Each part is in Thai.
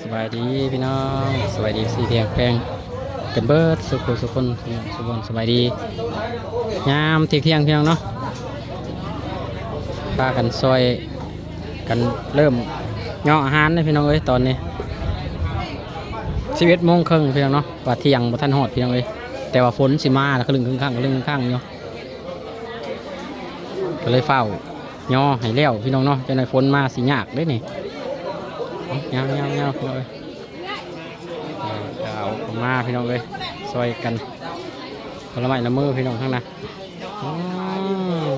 สบายดีพี่น้องสบายดีสีเทียงแพงกันเบิดสุขุสุคนสุขนสบายดียามเที่ยงเที่ยงเพี่น้องเนาะพากันซอยกันเริ่มเงาะอาหารเลยพี่น้องเอ้ยตอนนี้ชีวิตโมงครึ่งพี่น้องเนาะว่าเที่ยงบ่ทันหอดพี่น้องเอ้ยแต่ว่าฝนสิมาแล้วครึ่งครึ่งข้างครึ่งข้างอยู่ก็เลยเฝ้าย่อให้แล้วพี่น้องเนาะจะในฝนมาสิยากเด้นี่ เงาเงาเงาพี่น้องเอ้ยเอาออกมาพี่น้องเอ้ยซอยกันผลไม้ละมือพี่น้องทั้งนั้นอืม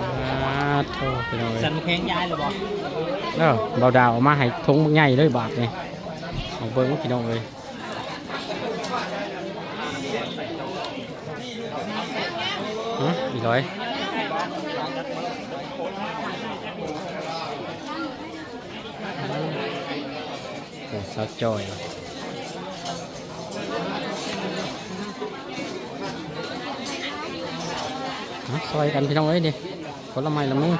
อ่าโทษพี่น้องเอ้ยสันแข็งยายหรือบอกเด้อเบาดาวเอามาให้ทงบักใหญ่เลยบาทนี่เอาเบิ้งพี่น้องเอ้ยฮะอีกร้อย โอ้สจอยซอยกันพี่น้องเอ้ยดิคนละไม้ละมือ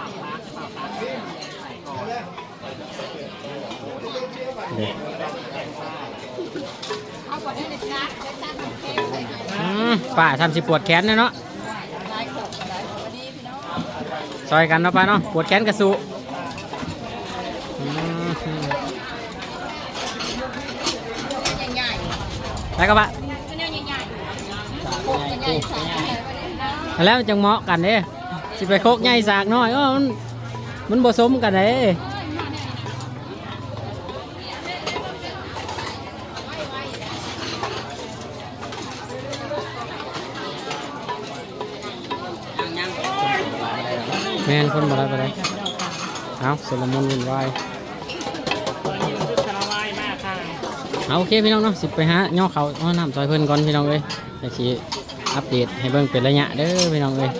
นี่อืมป้าทำสิปวดแขนนะเนาะซอยกันเนาะป้าเนาะปวดแขนกระสุอืม ใหญ่ ไปกับปะๆมันใหญ่ๆโคกใหญ่ๆสาแล้วจังเหมาะกันเด้สิไปโคกใหญ่สากน้อยเออมันมันผสมกันเด้แม่นคนมาได้ไปได้เอาสลมุนวุ่นวาย เอาโอเคพี่น้องเนาะสิไปหาย่อเขาเอน้ำซอยเพิ่นก่อนพี่น้องเอ้ยไอ้สิอัปเดตให้เบิ่งเป็นระยะเด้อพี่น้องเอ้ย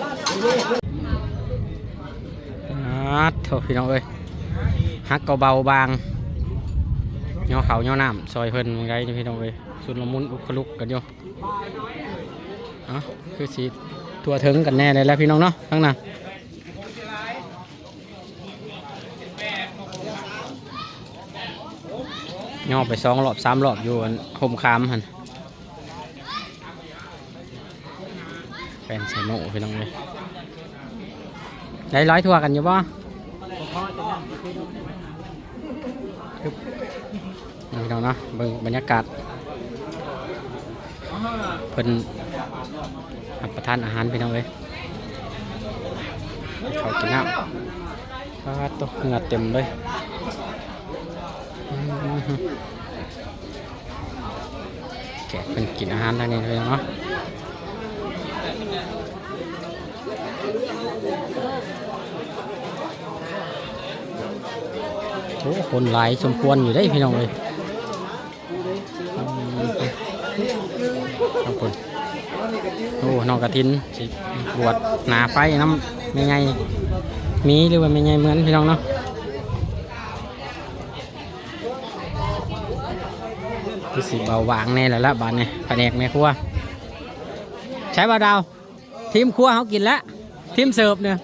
อาดโถพี่น้องเอ้ยฮักก็เบาบางย่อเขาย่อน้ำซอยเพิ่นงไงพี่น้องเอ้ยสุดละมุนอุกขลุกกันอยู่อะคือสิตัวถึงกันแน่เลยแล้วพี่น้องเนาะทั้งนั้น ย่อไปสองรอบสามรอบอยู่อันโฮมคามหันแฟนใส่โน่พี่น้องเลยได้ร้อยทัวกันอยู่ป่ะพี่น้องเนาะเบิ่งบรรยากาศเพิ่นรับประทานอาหารพี่น้องเลยเขากินน้ำก็ตกเหงื่อเต็มเลย แกะเป็นกินอาหารทางนี้เลยเนาะโอ้คนหลายสมควรอยู่ได้พี่น้องเลยขอบคุณโอ้น้องกระทินสิบวชหนาไฟน้ำไม่ไงมีหรือว่าไม่ไงเหมือนพี่น้องเนาะ คือสีเบาหวางแน่แล้วละบานเนี่ยแผนกแม่ครัว ใช้บาดาวทีมครัวเขากินแล้วทีมเสิร์ฟเนี่ย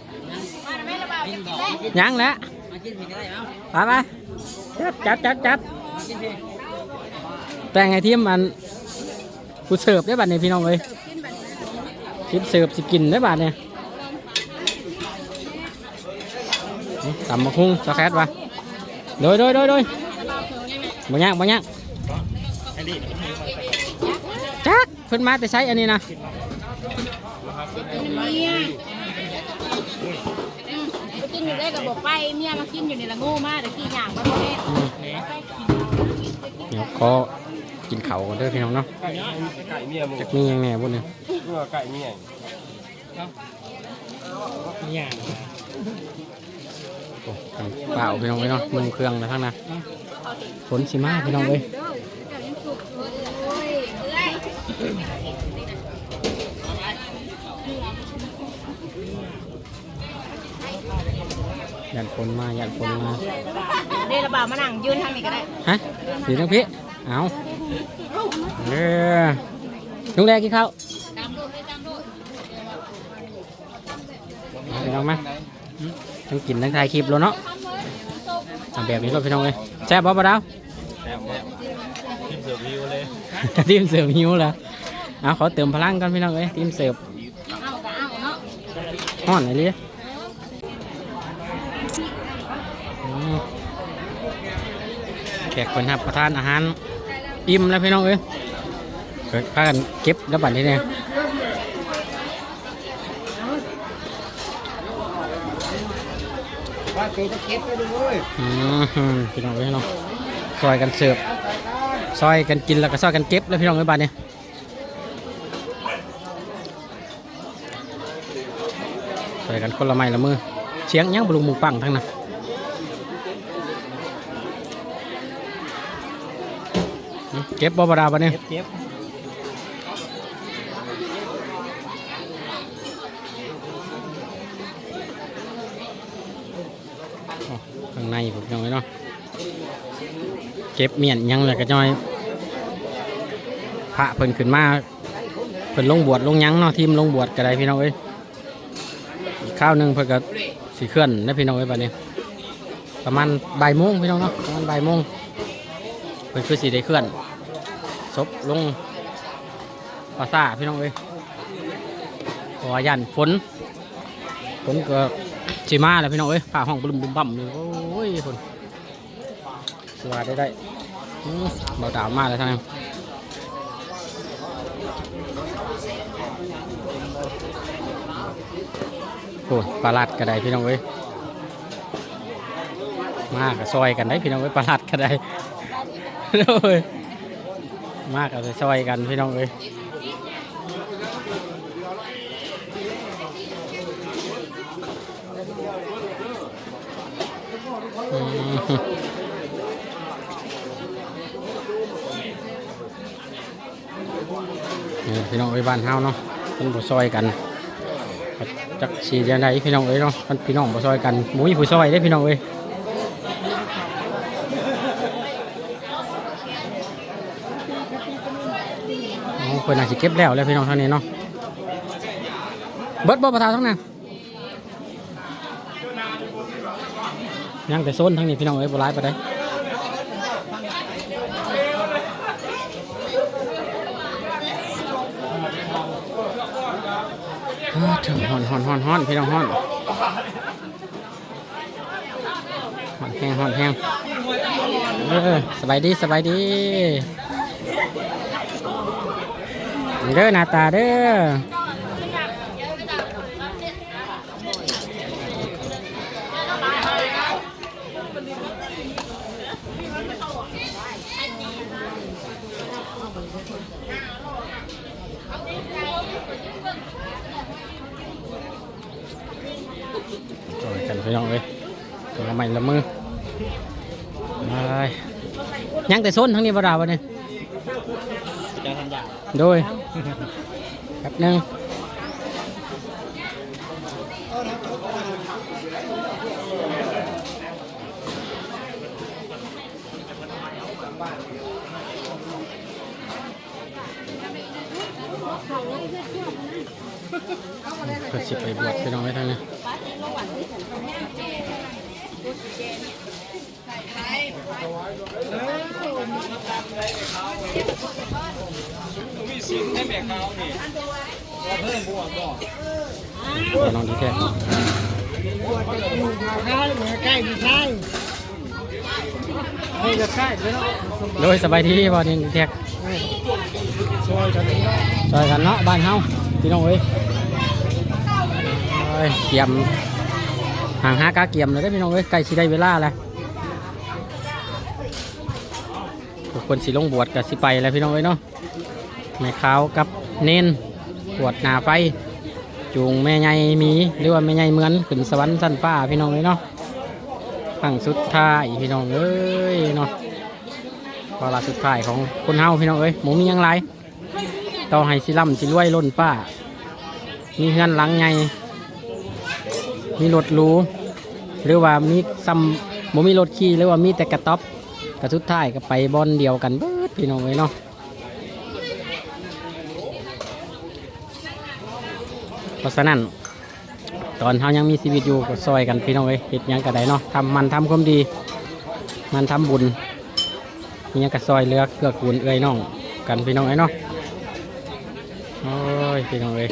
ยังแล้วไปไปจัดจัดจัดจัดแต่งไงทีมมันกูเสิร์ฟได้บัดเนี่ยพี่น้องเลยทีมเสิร์ฟสิกินได้บัดเนี่ยนี่ตำมะคุ้งช็อกแคทวะโดยโดยโดยโดย บ่ยากบ่ยากจักเพิ่นมาแต่ใช้อันนี้นะเมียกินอยู่ได้กับบอกไปเมียมากินอยู่ในละง่มากแต่กี่อย่างมาแม่เดี๋ยวขอกินเขาก่อนเด้อพี่น้องเนาะไก่เมียมึงจักมีหยังแหน่บุญเนี่ยเมื่อไก่เมียเนี่ยเปล่าพี่น้องเลยเนาะมึงเครื่องนะทั้งนั้น ฝนสิมาพี่น้องเลยยันฝนมายันฝนมาเดระบามานั่งยืนทางนี้ก็ได้ฮะอยู่ตรงพี่เอาเออลุงแรกกี่ข้าวตามโลดเลยตามโลดเอาพี่น้องไหมทั้งกินทั้งถ่ายคลิปแล้วเนาะทำแบบนี้ก็พี่น้องเลย แซ่บบ่ปะดาวแซ่บแบบทีมเสือวิวเลยทีมเสิร์ฟหิวแล้วเอาขอเติมพลังกันพี่น้องเอ้ยทีมเสิร์ฟเอาก็เอาเนาะห้อนไหนเลยอืมแขกคนครับประทานอาหารอิ่มแล้วพี่น้องเอ้ยเกิดพากันเก็บแล้วบัดนี้เนี่ย อืมพี่น้องเอ้ยเนาะซอยกันเสิร์ฟซอยกันกินแล้วก็ซอยกันเก็บแล้วพี่น้องเอ้ยบัดนี้ใส่กันคนละไม้ละมือเชียงยังบลุงมุงปังทั้งนั้นอืมเก็บบ่บดาบะเนี่ยเจ็บ อ๋อข้างใน ผมยังไงเนาะเก็บเมียนยังเลยก็จ้อยพระเพิ่นขึ้นมาเพิ่นลงบวชลงยังเนาะทีมลงบวชก็ได้พี่น้องเอ้ยอีกข้าวหนึ่งเพิ่นก็สีเคลื่อนนะพี่น้องเอ้ยบัดนี้ ประมาณบ่ายโมงพี่น้องเนาะประมาณบ่ายโมงเพิ่นคือสีได้เคลื่อนศพลงปราสาทพี่น้องเอ้ยเพราะว่ายันฝนฝนก็ สิมาแล้วพี่น้องเอ้ยผ่าห้องบึ้มบึมบั่มเลยโอ้ยฝนสวัสดีได้เบาดาวมาแล้วท่านโอ้ยปลาลัดก็ได้พี่น้องเอ้ยมากกับซอยกันได้พี่น้องเอ้ยประหลัดก็ได้โอ้ยมากกับซอยกันพี่น้องเอ้ย นี่พี่น้องเอ้ยบ้านเฮาเนาะเป็นผู้ซอยกันจักสีเดียวไหนพี่น้องเอ้ยเนาะมันพี่น้องผู้ซอยกันหมูมีผู้ซอยได้พี่น้องเอ้ยเพิ่นอาจสิเก็บแล้วแล้วพี่น้องเท่านี้เนาะเบิดบ่ประทาทั้งนั้น ยังแต่โซนทั้งนี้พี่น้องเอ้ยบ่ร้ายไปได้ถอะฮ้อนฮอนฮอนฮอนพี่น้องฮ้อนฮอนแห้งฮ้อนแห้งเออสบายดีสบายดีเด้อหน้าตาเด้อจอยกันพี่น้องเอ้ยตัว ละไม้ละมือไปยังแต่ส้นทั้งนี้บ่ดาวะเนี่ยจะทำอย่างโดยแป๊บหนึงเพื่อสิไปบวชพี่น้องไว้ทางนี้ มีสินให้แบกเขานี่เดี๋ยวน้องดีแท้ใกล้ใช่ให้จะใกล้เลยเนาะโดยสบายดีบ่นี่ดีแท้ช่วยกันซอยกันเนาะบ้านเฮาพี่น้องเอ้ยเอ้ยเกียม ห่างห้ากาเกียมเลยได้พี่น้องเอ้ยใกล้สิได้เวลาแล้วทุกคนสิลงบวชกับสิไปแล้วพี่น้องเอ้ยเนาะแม่ขาวกับเน้นบวชหนาไฟ จูงแม่ใหญ่มีหรือว่าแม่ใหญ่เหมือนขึ้นสวรรค์สั้นฟ้าพี่น้องเอ้ยเนาะครั้งสุดท้ายพี่น้องเอ้ยเนาะวาระสุดท้ายของคนเฮาพี่น้องเอ้ยหมูมีหยังไรต่อให้สิล่ำสิรวยล้นฟ้ามีเฮือนหลังไง มีรถหรูหรือว่ามีซ้ำบ่มีรถขี่หรือว่ามีแต่กระต๊อบกระสุดท้ายก็ไปบอนเดียวกันเบิดพี่น้องเอ้ยเนาะเพราะฉะนั้น ตอนเฮายังมีชีวิตอยู่ก็ซอยกันพี่น้องเอ้ยเฮ็ดหยังก็ได้เนาะทำมันทำความดี มันทำบุญมีหยังก็ซอยเหลือเกื้อกูลเอ้ยน้องกันพี่น้องเอ้ยเนาะโอ้ยพี่น้องเอ้ย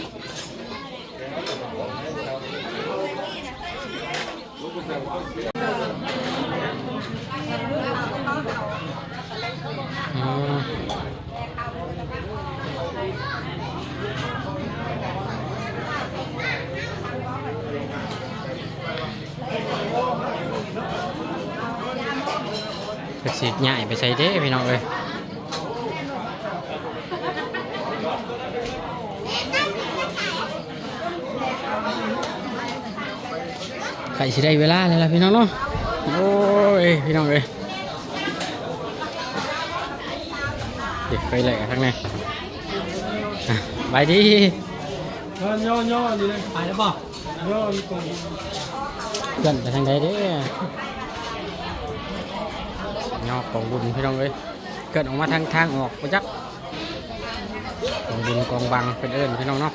สีดใหญ่ไปใส่เด้พี่น้องเอ้ยไก่สิได้เวลาแล้วล่ะพี่น้องเนาะโอ้ยพี่น้องเอ้ยเด็กไปเลยทั้งนี้อะไปดีย่อย่อย่อนี่เลยไปแล้วป่ะย่อนี่ตรงเพื่อนไปทางใดเด้ ยอกกองบุญพี่น้องเอ้ยเกิดออกมาทางทางออกไปจักกองบุญกองบังเป็นเอิญพี่น้องเนาะ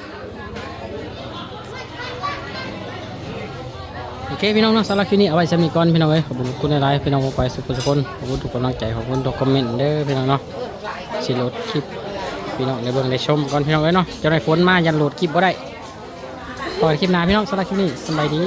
โอเคพี่น้องเนาะสำหรับคลิปนี้เอาไว้สำหรับก่อนพี่น้องเอ้ยขอบคุณคุณหลายๆพี่น้องไปสุขสุขคนขอบคุณทุกกำลังใจขอบคุณทุกคอมเมนต์เด้อพี่น้องเนาะสิโหลดคลิปพี่น้องในเบิ่งในชมก่อนพี่น้องเอ้ยเนาะจะได้ฝนมายันโหลดคลิปบ่ได้พอกันคลิปหน้าพี่น้องสำหรับคลิปนี้สบายดี